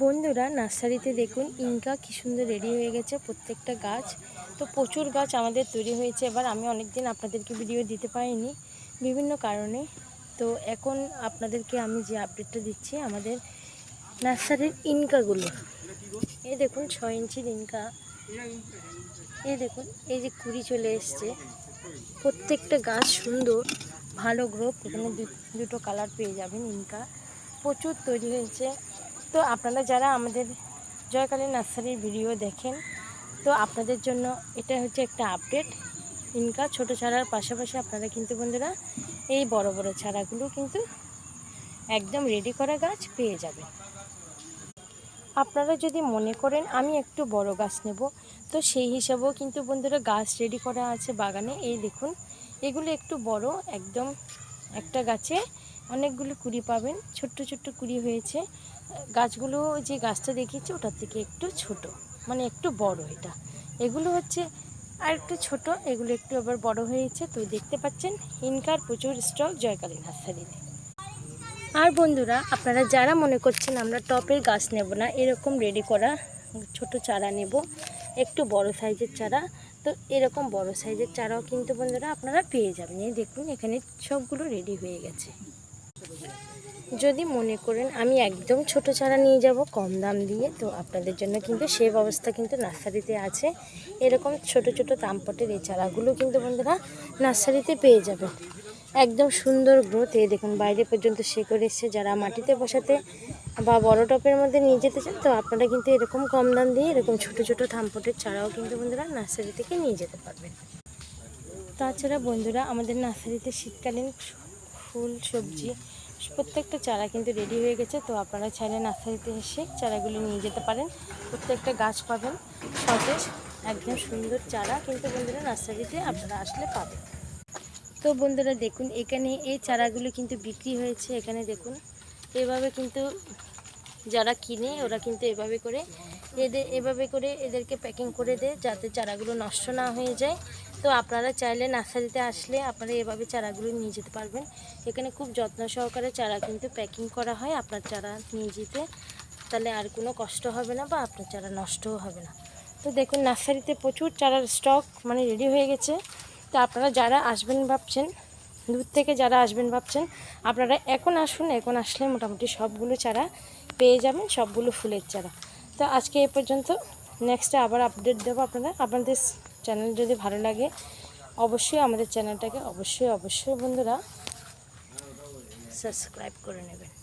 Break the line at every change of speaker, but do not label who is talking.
বন্ধুরা, নার্সারিতে দেখুন ইনকা কি সুন্দর রেডি হয়ে গেছে প্রত্যেকটা গাছ। তো প্রচুর গাছ আমাদের তৈরি হয়েছে, এবার আমি অনেক দিন আপনাদেরকে ভিডিও দিতে পারিনি বিভিন্ন কারণে। তো এখন আপনাদেরকে আমি যে আপডেটটা দিচ্ছি, আমাদের নার্সারির ইনকাগুলো। এই দেখুন, ছয় ইঞ্চির ইনকা। এই দেখুন, এই যে কুড়ি চলে এসছে। প্রত্যেকটা গাছ সুন্দর, ভালো গ্রোথ এখানে দুটো কালার পেয়ে যাবেন ইনকা। প্রচুর তৈরি হয়েছে। তো আপনারা যারা আমাদের জয়কালী নার্সারির ভিডিও দেখেন, তো আপনাদের জন্য এটা হচ্ছে একটা আপডেট। ইনকা ছোট চারার পাশাপাশি আপনারা কিন্তু বন্ধুরা এই বড় বড় চারাগুলো কিন্তু একদম রেডি করা গাছ পেয়ে যাবেন। আপনারা যদি মনে করেন আমি একটু বড় গাছ নেব, তো সেই হিসাবেও কিন্তু বন্ধুরা গাছ রেডি করা আছে বাগানে। এই দেখুন, এগুলো একটু বড়, একদম একটা গাছে অনেকগুলো কুড়ি পাবেন, ছোট্ট ছোট্ট কুড়ি হয়েছে। গাছগুলো যে গাছটা দেখিয়েছি, ওটার থেকে একটু ছোট। মানে একটু বড় এটা। এগুলো হচ্ছে আর একটু ছোট, এগুলো একটু আবার বড় হয়েছে। তো দেখতে পাচ্ছেন, ইনকার প্রচুর স্টক জয়কালী নার্সারিতে। আর বন্ধুরা, আপনারা যারা মনে করছেন আমরা টপের গাছ নেব না, এরকম রেডি করা ছোট চারা নেব, একটু বড় সাইজের চারা, তো এরকম বড় সাইজের চারাও কিন্তু বন্ধুরা আপনারা পেয়ে যাবেন। এই দেখুন, এখানে সবগুলো রেডি হয়ে গেছে। যদি মনে করেন আমি একদম ছোট চারা নিয়ে যাব কম দাম দিয়ে, তো আপনাদের জন্য কিন্তু সে ব্যবস্থা কিন্তু নার্সারিতে আছে। এরকম ছোট ছোট তামপটের এই চারাগুলো কিন্তু বন্ধুরা নার্সারিতে পেয়ে যাবেন। একদম সুন্দর গ্রোথ এই দেখুন বাইরে পর্যন্ত শেকড় এসছে, যারা মাটিতে বসাতে বা বড় টপের মধ্যে নিয়ে যেতে চান, তো আপনারা কিন্তু এরকম কম দাম দিয়ে, এরকম ছোট ছোট থামপটের চারাও কিন্তু বন্ধুরা নার্সারি থেকে নিয়ে যেতে পারবেন। তাছাড়া বন্ধুরা আমাদের নার্সারিতে শীতকালীন ফুল, সবজি প্রত্যেকটা চারা কিন্তু রেডি হয়ে গেছে, তো আপনারা চাইলে নার্সারিতে এসে চারাগুলো নিয়ে যেতে পারেন। প্রত্যেকটা গাছ পাবেন, সতেজ, একদম সুন্দর চারা। কিন্তু বন্ধুরা নার্সারিতে আপনারা আসলে পাবেন। তো বন্ধুরা, দেখুন, এখানে এই চারাগুলো কিন্তু বিক্রি হয়েছে। এখানে দেখুন, এভাবে কিন্তু যারা কিনে, ওরা কিন্তু এভাবে করে এদের এভাবে করে এদেরকে প্যাকিং করে দেয়, যাতে চারাগুলো নষ্ট না হয়ে যায়। তো আপনারা চাইলে নার্সারিতে আসলে আপনারা এভাবে চারাগুলো নিয়ে যেতে পারবেন। এখানে খুব যত্ন সহকারে চারা কিন্তু প্যাকিং করা হয় আপনার চারা নিয়ে যেতে। তাহলে আর কোনো কষ্ট হবে না বা আপনার চারা নষ্টও হবে না। তো দেখুন, নার্সারিতে প্রচুর চারার স্টক মানে রেডি হয়ে গেছে। তো আপনারা যারা আসবেন ভাবছেন, দূর থেকে যারা আসবেন ভাবছেন, আপনারা এখন আসুন, এখন আসলে মোটামুটি সবগুলো চারা পেয়ে যাবেন, সবগুলো ফুলের চারা। তো আজকে এ পর্যন্ত নেক্সটে আবার আপডেট দেবো আপনারা আপনাদের চ্যানেল যদি ভালো লাগে অবশ্যই আমাদের চ্যানেলটাকে অবশ্যই অবশ্যই বন্ধুরা সাবস্ক্রাইব করে নেবেন।